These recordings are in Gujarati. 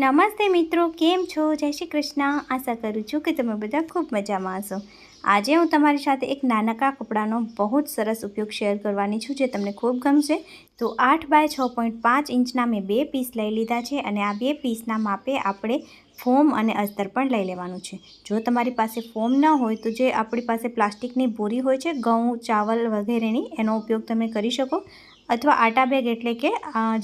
નમસ્તે મિત્રો, કેમ છો? જય શ્રી કૃષ્ણ. આશા કરું છું કે તમે બધા ખૂબ મજામાં હશો. આજે હું તમારી સાથે એક નાનકડા કપડાનો બહુ જ સરસ ઉપયોગ શેર કરવાની છું જે તમને ખૂબ ગમશે. તો આઠ બાય છ પોઈન્ટ પાંચ ઇંચના મેં બે પીસ લઈ લીધા છે અને આ બે પીસના માપે આપણે ફોમ અને અસ્તર પણ લઈ લેવાનું છે. જો તમારી પાસે ફોમ ન હોય તો જે આપણી પાસે પ્લાસ્ટિકની બોરી હોય છે, ઘઉં, ચાવલ વગેરેની, એનો ઉપયોગ તમે કરી શકો. અથવા આટા બેગ એટલે કે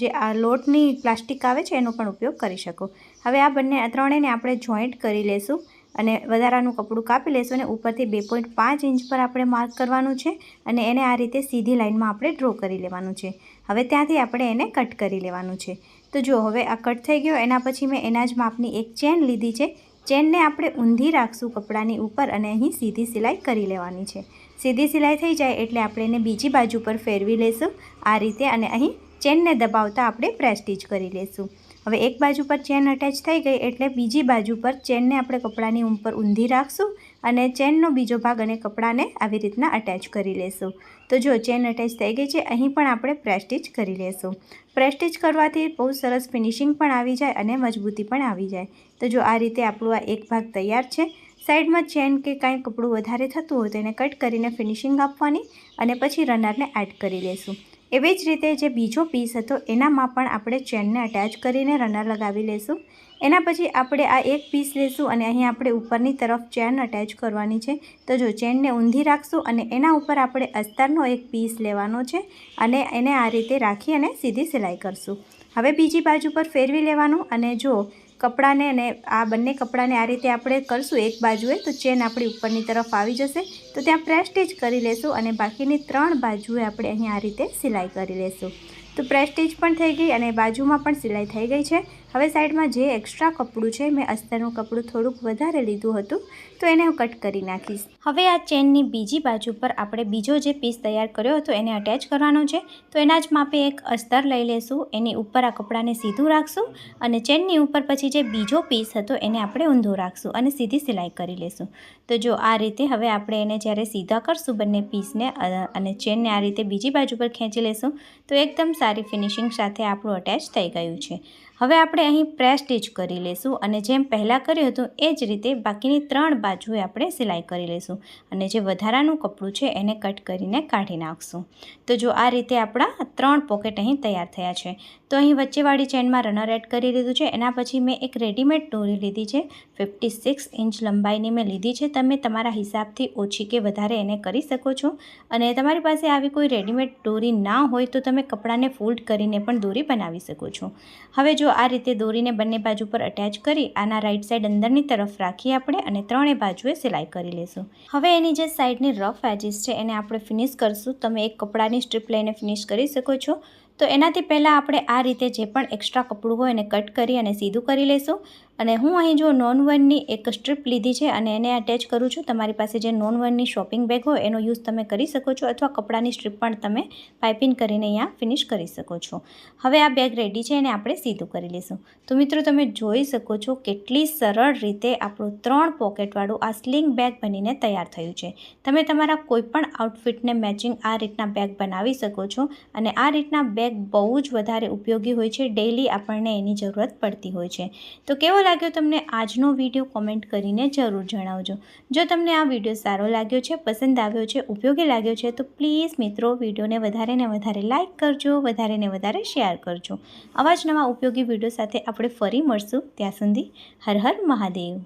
જે આ લોટની પ્લાસ્ટિક આવે છે, એનો પણ ઉપયોગ કરી શકો. હવે આ બંને ત્રણેયને આપણે જોઈન્ટ કરી લેશું અને વધારાનું કપડું કાપી લેશું અને ઉપરથી બે પોઈન્ટ પાંચ ઇંચ પર આપણે માર્ક કરવાનું છે અને એને આ રીતે સીધી લાઇનમાં આપણે ડ્રો કરી લેવાનું છે. હવે ત્યાંથી આપણે એને કટ કરી લેવાનું છે. તો જો હવે આ કટ થઈ ગયો, એના પછી મેં એના જ માપની એક ચેન લીધી છે ચેનને આપણે ઊંધી રાખશું કપડાની ઉપર અને અહીં સીધી સિલાઈ કરી લેવાની છે. સીધી સિલાઈ થઈ જાય એટલે આપણે એને બીજી બાજુ પર ફેરવી લઈશું આ રીતે અને અહીં ચેનને દબાવતા આપણે પ્રેસ્ટીચ કરી લઈશું હવે એક બાજુ પર ચેન અટેચ થઈ ગઈ એટલે બીજી બાજુ પર ચેનને આપણે કપડાની ઉપર ઊંધી રાખશું અને ચેનનો બીજો ભાગ અને કપડાને આવી રીતના અટેચ કરી લેશું. તો જો ચેન અટેચ થઈ ગઈ છે, અહીં પણ આપણે પ્રેસ્ટીચ કરી લેશું. પ્રેસ્ટીચ કરવાથી બહુ સરસ ફિનિશિંગ પણ આવી જાય અને મજબૂતી પણ આવી જાય. તો જો આ રીતે આપણું આ એક ભાગ તૈયાર છે, સાઈડમાં ચેન કે કાંઈ કપડું વધારે થતું હોય તો એને કટ કરીને ફિનિશિંગ આપવાની અને પછી રનરને એડ કરી લેશું. એવી જ રીતે જે બીજો પીસ હતો, એનામાં પણ આપણે ચેનને અટેચ કરીને રનર લગાવી લેશું. એના પછી આપણે આ એક પીસ લેશું અને અહીં આપણે ઉપરની તરફ ચેન અટેચ કરવાની છે. તો જો ચેનને ઊંધી રાખશું અને એના ઉપર આપણે અસ્તરનો એક પીસ લેવાનો છે અને એને આ રીતે રાખી અને સીધી સિલાઈ કરશું. હવે બીજી બાજુ પર ફેરવી લેવાનું અને જો કપડાને અને આ બંને કપડાને આ રીતે આપણે કરશું એક બાજુએ, તો ચેન આપણી ઉપરની તરફ આવી જશે. તો ત્યાં પ્રેસ્ટેજ કરી લેશું અને બાકીની ત્રણ બાજુએ આપણે અહીં આ રીતે સિલાઈ કરી લેશું. તો પ્રેસ્ટેજ પણ થઈ ગઈ અને બાજુમાં પણ સિલાઈ થઈ ગઈ છે. હવે સાઈડમાં જે એક્સ્ટ્રા કપડું છે, મેં અસ્તરનું કપડું થોડુંક વધારે લીધું હતું, તો એને હું કટ કરી નાખીશ. હવે આ ચેનની બીજી બાજુ પર આપણે બીજો જે પીસ તૈયાર કર્યો હતો, એને અટેચ કરવાનો છે. તો એના જ માપે એક અસ્તર લઈ લેશું, એની ઉપર આ કપડાને સીધું રાખશું અને ચેનની ઉપર પછી જે બીજો પીસ હતો, એને આપણે ઊંધો રાખશું અને સીધી સિલાઈ કરી લેશું. તો જો આ રીતે હવે આપણે એને જ્યારે સીધા કરશું બંને પીસને અને ચેનને આ રીતે બીજી બાજુ પર ખેંચી લેશું, તો એકદમ સારી ફિનિશિંગ સાથે આપણું અટેચ થઈ ગયું છે. હવે આપણે અહીં પ્રેસ સ્ટીચ કરી લઈશું અને જેમ પહેલાં કર્યું હતું એ જ રીતે બાકીની ત્રણ બાજુએ આપણે સિલાઈ કરી લઈશું અને જે વધારાનું કપડું છે એને કટ કરીને કાઢી નાખશું. તો જો આ રીતે આપણા ત્રણ પોકેટ અહીં તૈયાર થયા છે. તો અહીં વચ્ચેવાળી ચેનમાં રનર એડ કરી લીધું છે. એના પછી મેં એક રેડીમેડ દોરી લીધી છે. ફિફ્ટી સિક્સ ઇંચ લંબાઈની મેં લીધી છે. તમે તમારા હિસાબથી ઓછી કે વધારે એને કરી શકો છો. અને તમારી પાસે આવી કોઈ રેડીમેડ દોરી ના હોય તો તમે કપડાને ફોલ્ડ કરીને પણ દોરી બનાવી શકો છો. હવે જો આ રીતે દોરીને બંને બાજુ પર અટેચ કરી આના રાઈટ સાઈડ અંદરની તરફ રાખી આપણે અને ત્રણેય બાજુએ સિલાઈ કરી લેશું. હવે એની જે સાઈડની રફ એજીસ છે એને આપણે ફિનિશ કરશું. તમે એક કપડાની સ્ટ્રીપ લઈને ફિનિશ કરી શકો છો. તો એનાથી પહેલાં આપણે આ રીતે જે પણ એક્સ્ટ્રા કપડું હોય એને કટ કરી અને સીધું કરી લઈશું અને હું અહીં જો નોન વનની એક સ્ટ્રીપ લીધી છે અને એને અટેચ કરું છું, તમારી પાસે જે નોન વનની શોપિંગ બેગ હોય એનો યુઝ તમે કરી શકો છો અથવા કપડાની સ્ટ્રીપ પણ તમે પાઇપિંગ કરીને અહીંયા ફિનિશ કરી શકો છો. હવે આ બેગ રેડી છે એને આપણે સીધું કરી લઈશું. તો મિત્રો તમે જોઈ શકો છો કેટલી સરળ રીતે આપણું ત્રણ પોકેટવાળું આ સ્લિંગ બેગ બનીને તૈયાર થયું છે. તમે તમારા કોઈપણ આઉટફિટને મેચિંગ આ રીતના બેગ બનાવી શકો છો અને આ રીતના બેગ બહુ જ વધારે ઉપયોગી હોય છે ડેઇલી આપણને એની જરૂરત પડતી હોય છે. તો કેવો લાગ્યો તમને આજનો વીડિયો કોમેન્ટ કરીને જરૂર જણાવજો. જો તમને આ વીડિયો સારો લાગ્યો છે, પસંદ આવ્યો છે, ઉપયોગી લાગ્યો છે, તો પ્લીઝ મિત્રો વિડીયોને વધારે ને વધારે લાઇક કરજો, વધારે ને વધારે શેર કરજો. આવા જ નવા ઉપયોગી વીડિયો સાથે આપણે ફરી મળશું. ત્યાં સુધી હર હર મહાદેવ.